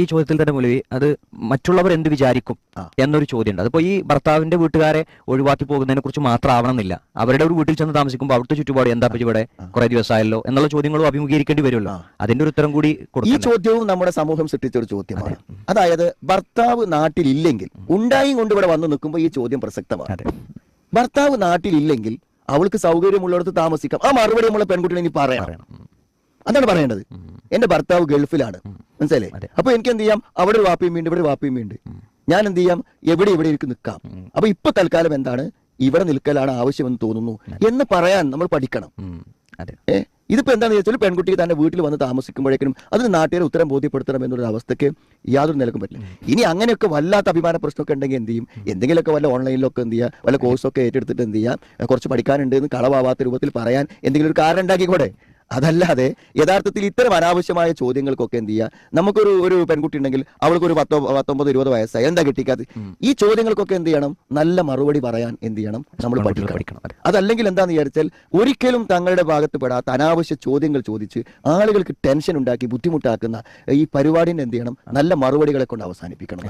ഈ ചോദ്യത്തിൽ തന്നെ മുലവി അത് മറ്റുള്ളവർ എന്ത് വിചാരിക്കും എന്നൊരു ചോദ്യമുണ്ട്. അതിപ്പോ ഈ ഭർത്താവിന്റെ വീട്ടുകാരെ ഒഴിവാക്കി പോകുന്നതിനെ കുറിച്ച് മാത്രം ആവണമെന്നില്ല അവരുടെ ഒരു വീട്ടിൽ ചെന്ന് താമസിക്കുമ്പോൾ അവിടുത്തെ ചുറ്റുപാട് എന്താ ഇവിടെ കുറെ ദിവസമായല്ലോ എന്നുള്ള ചോദ്യങ്ങളും അഭിമുഖീകരിക്കേണ്ടി വരുമല്ലോ. അതിന്റെ ഒരു ഉത്തരം കൂടി ഈ ചോദ്യവും നമ്മുടെ സമൂഹം സൃഷ്ടിച്ച ഒരു ചോദ്യമാണ്. അതായത് ഭർത്താവ് നാട്ടിലില്ലെങ്കിൽ ഉണ്ടായി കൊണ്ട് ഇവിടെ വന്ന് നിൽക്കുമ്പോൾ ഈ ചോദ്യം പ്രസക്തമാണ്. ഭർത്താവ് നാട്ടിലില്ലെങ്കിൽ അവൾക്ക് സൗകര്യമുള്ളിടത്ത് താമസിക്കാം. ആ മറുപടി നമ്മളെ പെൺകുട്ടിനെ ഇനി പറയണം. അതാണ് പറയേണ്ടത്. എന്റെ ഭർത്താവ് ഗൾഫിലാണ്. മനസ്സിലല്ലേ അതെ. അപ്പൊ എനിക്ക് എന്ത് ചെയ്യാം? അവിടെ ഒരു വാപ്പിയും വീണ്ട് ഇവിടെ ഒരു വാപ്പിയും വീണ്ട്. ഞാൻ എന്ത് ചെയ്യാം? എവിടെ ഇവിടെ എനിക്ക് നിൽക്കാം. അപ്പൊ ഇപ്പൊ തൽക്കാലം എന്താണ്? ഇവിടെ നിൽക്കലാണ് ആവശ്യമെന്ന് തോന്നുന്നു എന്ന് പറയാൻ നമ്മൾ പഠിക്കണം. ഉം. അതെ. ഏ? ഇതിപ്പോ എന്താണെന്ന് വെച്ചാൽ പെൺകുട്ടി തന്നെ വീട്ടിൽ വന്ന് താമസിക്കുമ്പോഴേക്കും അതിന് നാട്ടുകാരെ ഉത്തരം ബോധ്യപ്പെടുത്തണം എന്നൊരു അവസ്ഥയ്ക്ക് യാതൊരു നിലക്കും പറ്റില്ല. ഇനി അങ്ങനെയൊക്കെ വല്ലാത്ത അഭിമാന പ്രശ്നമൊക്കെ ഉണ്ടെങ്കിൽ എന്ത് ചെയ്യും? എന്തെങ്കിലുമൊക്കെ വല്ല ഓൺലൈനിലൊക്കെ എന്ത് ചെയ്യുക വല്ല കോഴ്സൊക്കെ ഏറ്റെടുത്തിട്ട് എന്ത് ചെയ്യുക കുറച്ച് പഠിക്കാനുണ്ട് എന്ന് കളവാവാത്ത രൂപത്തിൽ പറയാൻ എന്തെങ്കിലും ഒരു കാരണം ഉണ്ടാക്കിക്കൂടെ? അതല്ലാതെ യഥാർത്ഥത്തിൽ ഇത്തരം അനാവശ്യമായ ചോദ്യങ്ങൾക്കൊക്കെ എന്ത് ചെയ്യുക നമുക്കൊരു ഒരു പെൺകുട്ടി ഉണ്ടെങ്കിൽ അവൾക്ക് ഒരു പത്തോ പത്തൊമ്പത് ഇരുപത് വയസ്സായി. എന്താ കിട്ടിക്കാത്ത ഈ ചോദ്യങ്ങൾക്കൊക്കെ എന്ത് ചെയ്യണം? നല്ല മറുപടി പറയാൻ എന്ത് ചെയ്യണം? നമ്മൾ പഠിക്കണം. അതല്ലെങ്കിൽ എന്താന്ന് വിചാരിച്ചാൽ ഒരിക്കലും തങ്ങളുടെ ഭാഗത്ത് പെടാത്ത അനാവശ്യ ചോദ്യങ്ങൾ ചോദിച്ച് ആളുകൾക്ക് ടെൻഷൻ ഉണ്ടാക്കി ബുദ്ധിമുട്ടാക്കുന്ന ഈ പരിപാടിനെ എന്ത് ചെയ്യണം? നല്ല മറുപടികളെ കൊണ്ട് അവസാനിപ്പിക്കണം